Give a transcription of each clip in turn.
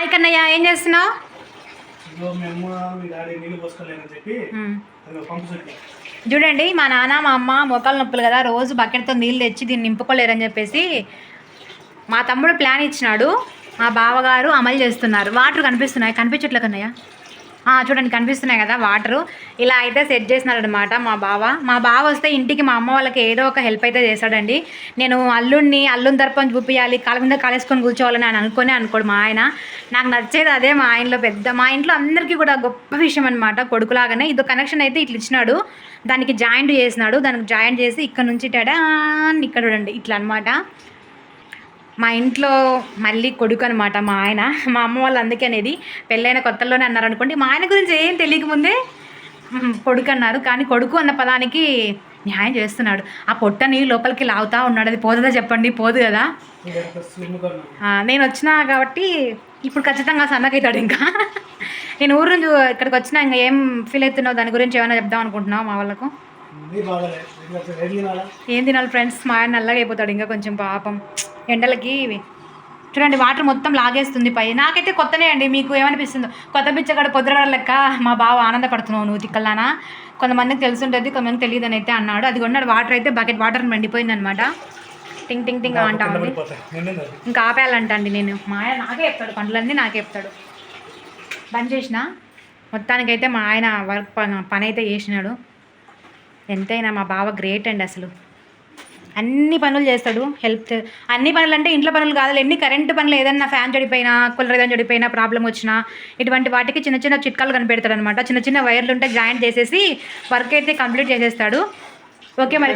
Hi Kannayya ఏం చేస్తున్నావు? చూడండి మా నాన్న మా అమ్మ మోకాలు నొప్పులు కదా రోజు బకెట్తో నీళ్ళు తెచ్చి దీన్ని నింపుకోలేరని చెప్పేసి మా తమ్ముడు ప్లాన్ ఇచ్చినాడు. మా బావగారు అమలు చేస్తున్నారు. వాటర్ కనిపిస్తున్నాయి? కనిపించట్లే కన్నయ్య. చూడండి కనిపిస్తున్నాయి కదా వాటరు. ఇలా అయితే సెట్ చేసినాడు మా బావ. మా బావ వస్తే ఇంటికి మా అమ్మ వాళ్ళకి ఏదో ఒక హెల్ప్ అయితే చేశాడండి నేను అల్లుడిని అల్లుని తరపున చూపించాలి కాళ్ళ మీద కాలేసుకొని కూర్చోవాలని ఆయన అనుకునే అనుకోడు మా ఆయన. నాకు నచ్చేది అదే మా ఆయనలో పెద్ద మా ఇంట్లో అందరికీ కూడా గొప్ప విషయం అనమాట కొడుకులాగానే. ఇదో కనెక్షన్ అయితే ఇట్లా ఇచ్చినాడు. దానికి జాయింట్ చేసినాడు. దానికి జాయింట్ చేసి ఇక్కడ నుంచి టడా ఇక్కడ చూడండి ఇట్లా అనమాట మా ఇంట్లో మళ్ళీ కొడుకు అనమాట మా ఆయన. మా అమ్మ వాళ్ళు అందుకే అనేది పెళ్ళైన కొత్తలోనే అన్నారు అనుకోండి. మా ఆయన గురించి ఏం తెలియకముందే కొడుకు అన్నారు. కానీ కొడుకు అన్న పదానికి న్యాయం చేస్తున్నాడు. ఆ పొట్టని లోపలికి లాగుతా ఉన్నాడు. అది పోతుందా చెప్పండి? పోదు కదా. నేను వచ్చినా కాబట్టి ఇప్పుడు ఖచ్చితంగా సన్నకైతాడు ఇంకా. నేను ఊరు నుంచి ఇక్కడికి వచ్చినా ఇంకా ఏం ఫీల్ అవుతున్నావు? దాని గురించి ఏమైనా చెప్దాం అనుకుంటున్నావు మా వాళ్ళకు? ఏం తినాలి? ఫ్రెండ్స్ మా ఆయన నల్లగా అయిపోతాడు ఇంకా కొంచెం పాపం. ఎండలకి చూడండి వాటర్ మొత్తం లాగేస్తుంది పై. నాకైతే కొత్తనే అండి మీకు ఏమనిపిస్తుందో. కొత్త బిచ్చగడ పొద్దుగడ లెక్క మా బావ ఆనందపడుతున్నావు నువ్వు తిక్కల్లానా? కొంతమందికి తెలిసి కొంతమందికి తెలియదు అని అయితే అన్నాడు. అది కొన్నాడు వాటర్ అయితే బకెట్ వాటర్ మండిపోయింది అనమాట టింగ్ టింగ్ టింగ్ అంటా ఉంది. ఇంకా ఆపేయాలంట అండి నేను. మా ఆయన నాకే చెప్తాడు పనులన్నీ నాకే చెప్తాడు. బంద్ చేసిన. మొత్తానికైతే మా ఆయన వర్క్ పని అయితే చేసినాడు. ఎంతైనా మా బావ గ్రేట్ అండి అసలు. అన్ని పనులు చేస్తాడు. హెల్ప్ అన్ని పనులు అంటే ఇంట్లో పనులు కాదు ఎన్ని కరెంటు పనులు ఏదన్నా ఫ్యాన్ చెడిపోయినా కూలర్ ఏదైనా చెడిపోయినా ప్రాబ్లం వచ్చినా ఇటువంటి వాటికి చిన్న చిన్న చిట్కాలు కనిపెడతాడు అనమాట చిన్న చిన్న వైర్లు ఉంటే జాయింట్ చేసేసి వర్క్ అయితే కంప్లీట్ చేసేస్తాడు. ఓకే మరి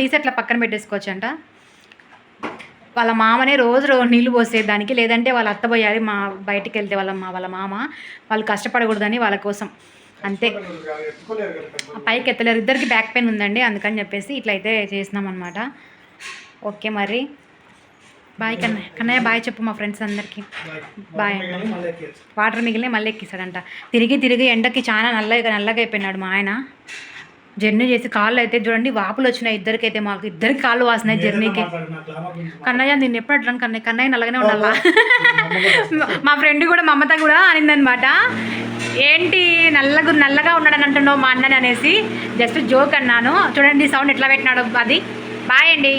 తీసి అట్లా పక్కన పెట్టేసుకోవచ్చు అంట వాళ్ళ మామనే రోజు రోజు నీళ్ళు పోసేదానికి లేదంటే వాళ్ళ అత్త పోయాలి మా బయటికి వెళ్తే వాళ్ళ మా వాళ్ళ మామ. వాళ్ళు కష్టపడకూడదని వాళ్ళ కోసం. అంతే. పైకి ఎత్తలేరు ఇద్దరికి బ్యాక్ పెయిన్ ఉందండి. అందుకని చెప్పేసి ఇట్లయితే చేసినాం అనమాట ఓకే మరి. బాయ్ కన్నయ్య కన్నయ్య బాయ్ చెప్పు మా ఫ్రెండ్స్ అందరికీ. బాయ్. వాటర్ మిగిలిన మళ్ళీ ఎక్కిస్తాడంట. తిరిగి తిరిగి ఎండకి చాలా నల్లగా నల్లగా అయిపోయినాడు మా ఆయన. జర్నీ చేసి కాళ్ళు అయితే చూడండి వాపులు వచ్చినాయి ఇద్దరికైతే మాకు. ఇద్దరికి కాళ్ళు వాసినాయి జర్నీకి కన్నయ్య నేను ఎప్పుడు అట్లా కన్నయ్య? కన్నయ్య నల్లగానే ఉండాలా? మా ఫ్రెండ్ కూడా మా అమ్మతో కూడా అనిందనమాట ఏంటి నల్లగా నల్లగా ఉన్నాడని అంటున్నావు మా అన్నని అనేసి జస్ట్ జోక్ అన్నాను. చూడండి సౌండ్ ఎట్లా పెట్టినాడు అది. బాయ్ అండి.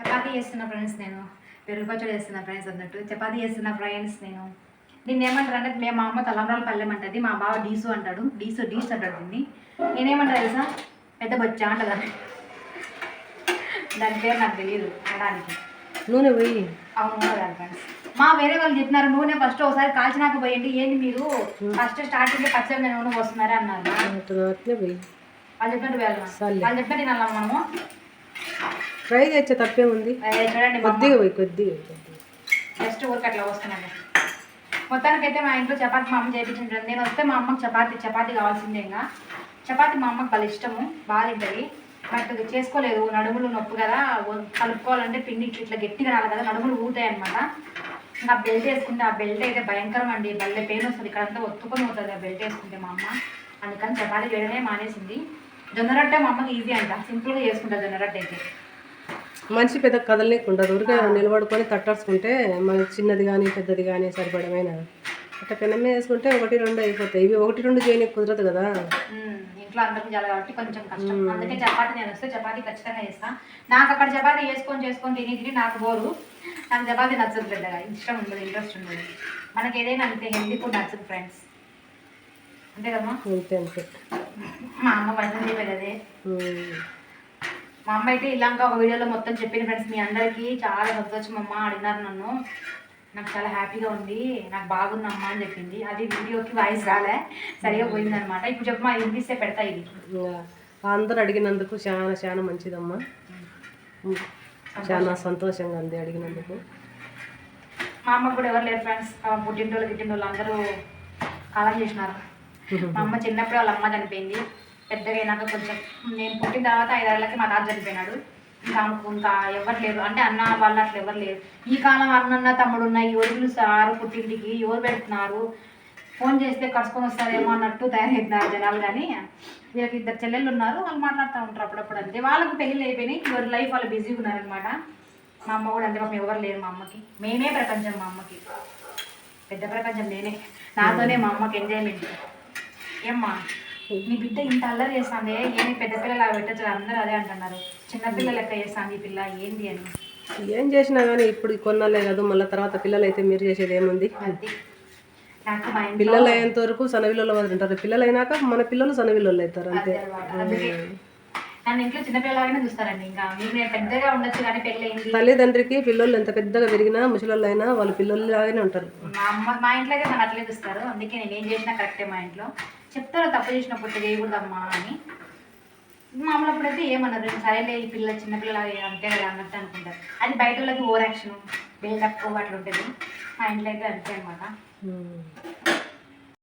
చపాతీ చేస్తున్నా ఫ్రెండ్స్ నేను. పెరుగు పచ్చడి చేస్తున్నా ఫ్రెండ్స్ అన్నట్టు. చపాతీ చేస్తున్నా ఫ్రెండ్స్ నేను. దీన్ని ఏమంటారు అంటే మేము మా అమ్మ తలంబ్రాల పల్లెం అంటది మా బావ డీసు అంటాడు. డీసు డీస్ అంటాడు దీన్ని నేనేమంటా తెలుసా? పెద్ద బొచ్చ అంటదా? దాని పేరు నాకు తెలియదు అనడానికి. నూనె పోయి. అవును ఫ్రెండ్స్? మా వేరే వాళ్ళు చెప్పినారు నూనె ఫస్ట్ ఒకసారి కాల్చినాక పోయండి ఏంటి మీరు? ఫస్ట్ స్టార్టింగ్ పచ్చడి నూనె వస్తున్నారే అన్నారు. వాళ్ళు చెప్పినట్టు వెళ్ళాం సర్లే. వాళ్ళు చెప్పినట్టు తినాలా మనము. ఫ్రై చేస్తే తప్పే ఉంది. కొద్దిగా పోయి కొద్దిగా జస్ట్ ఊరికి అట్లా వస్తున్నాను మొత్తానికైతే మా ఇంట్లో చపాతి మా అమ్మ చేయించింది నేను వస్తే మా అమ్మకి చపాతి చపాతి కావాల్సిందే ఇంకా. చపాతి మా అమ్మకి వాళ్ళ ఇష్టము బాగా తింటుంది. బట్ చేసుకోలేదు. నడుములు నొప్పి కదా కలుపుకోవాలంటే పిండి ఇట్లా గట్టిగా రావాలి కదా నడుములు ఊతాయి అనమాట నా బెల్ట్ వేసుకుంటే ఆ బెల్ట్ అయితే భయంకరం అండి. బల్లె పెయిన్ వస్తుంది. ఇక్కడంతా ఒత్తుకొని పోతుంది ఆ బెల్ట్ వేసుకుంటే మా అమ్మ. అందుకని చపాతి చేయడమే మానేసింది. జొన్న రొట్టె మా అమ్మకి ఈజీ అంట. సింపుల్గా చేసుకుంటా జొన్న రొట్టె అయితే. మనిషి పెద్ద కదలనీకుండా ఉండదు. ఊరికే నిలబడుకొని తట్టాడుచుకుంటే మన చిన్నది కానీ పెద్దది కానీ సరిపడమైన? అట్లా పెనం మీద వేసుకుంటే ఒకటి రెండు అయిపోతాయి. ఇవి ఒకటి రెండు చేయడానికి కుదరదు కదా. ఇంట్లో అందరికి చాలా కాబట్టి కొంచెం కష్టం. అందుకే చపాతి నేను వస్తే చపాతి ఖచ్చితంగా చేస్తా. నాకు అక్కడ చపాతి చేసుకొని చేసుకొని తిని తిని నాకు బోరు. నాకు చపాతి నచ్చదు పెద్దగా. ఇష్టం ఉండదు ఇంట్రెస్ట్ ఉండదు. మనకి ఏదైనా అంతే హెల్దీ ఫుడ్ నచ్చదు ఫ్రెండ్స్. అంతే కదమ్మా అంతే అంతే. మా అమ్మ పైన చెప్పేది అదే. మా అమ్మ అయితే ఇలాంక ఒక వీడియోలో మొత్తం చెప్పింది ఫ్రెండ్స్ మీ అందరికీ. చాలా సంతోషం అమ్మ అడిగినారు నన్ను. నాకు చాలా హ్యాపీగా ఉంది నాకు బాగుంది అమ్మ అని చెప్పింది. అది వీడియోకి వాయిస్ రాలే సరిగా పోయిందనమాట. ఇప్పుడు చెప్పమా వినిపిస్తే పెడతా ఇది. అందరూ అడిగినందుకు చాలా చాలా మంచిదమ్మా. చాలా సంతోషంగా ఉంది అడిగినందుకు. మా అమ్మకు కూడా ఎవరు లేరు ఫ్రెండ్స్ పుట్టింటోళ్ళు గిట్టింటోళ్ళు అందరూ కాలం చేసినారు. మా అమ్మ చిన్నప్పుడే వాళ్ళ అమ్మ చనిపోయింది. పెద్దగా అయినాక కొంచెం నేను పుట్టిన తర్వాత ఐదేళ్ళకి మా తాత చనిపోయినాడు. ఇంకా ఆమెకు ఇంకా ఎవరు లేరు. అంటే అన్న వాళ్ళు అట్లా ఎవరు లేరు. ఈ కాలం అన్నన్న తమ్ముడు ఉన్న ఎవరు పిలుస్తారు పుట్టింటికి ఎవరు పెడుతున్నారు? ఫోన్ చేస్తే కలుసుకొని వస్తారేమో అన్నట్టు తయారవుతున్నారు జనాలు కానీ వీళ్ళకి ఇద్దరు చెల్లెళ్ళు ఉన్నారు వాళ్ళు మాట్లాడుతూ ఉంటారు అప్పుడప్పుడు అంతే. వాళ్ళకి పెళ్ళిళ్ళు అయిపోయినాయి ఎవరి లైఫ్ వాళ్ళు బిజీగా ఉన్నారనమాట మా అమ్మ కూడా అంతే పాపం ఎవరు లేరు మా అమ్మకి. మేమే ప్రపంచం మా అమ్మకి. పెద్ద ప్రపంచం నేనే. నాతోనే మా అమ్మకి ఎంజాయ్మెంట్ ఏమ్మా? నీ బిడ్డ ఇంత అల్లరి చేస్తాంది ఏమి పెద్ద పిల్లలు పెట్టచ్చు? అందరూ అదే అంటున్నారు. చిన్నపిల్ల లెక్క చేస్తాంది ఈ పిల్ల? ఏంది అని. ఏం చేసినా కానీ ఇప్పుడు కొన్నాళ్ళే కాదు మళ్ళీ తర్వాత పిల్లలు అయితే మీరు చేసేది ఏముంది? అది. నాకు మా ఇంట్లో పిల్లలు అయ్యేంత వరకు సనవిల్లలో ఉంటారు. పిల్లలు అయినాక మన పిల్లలు సనవిల్లలో అవుతారు అంతే. అందుకే నన్ను ఇంట్లో చిన్నపిల్లలాగానే చూస్తారండి. ఇంకా మీకు నేను పెద్దగా ఉండొచ్చు కానీ పెళ్ళి తల్లిదండ్రికి పిల్లలు ఎంత పెద్దగా పెరిగినా ముసలోళ్ళు అయినా వాళ్ళు పిల్లలు లాగానే ఉంటారు. మా అమ్మ మా ఇంట్లో అయితే నన్ను అట్లే చూస్తారు. అందుకే నేను ఏం చేసినా కరెక్టే మా ఇంట్లో. చెప్తారు తప్పు చేసినప్పుడు చేయకూడదమ్మా అని. మామూలు అప్పుడైతే ఏమన్నారు? సరేలే ఈ పిల్ల చిన్నపిల్ల అంతే కదా అన్నట్టు అనుకుంటారు. అది బయట వాళ్ళకి ఓవర్ యాక్షన్ బిల్డప్ అట్లా ఉంటుంది మా ఇంట్లో అయితే అంతే అనమాట.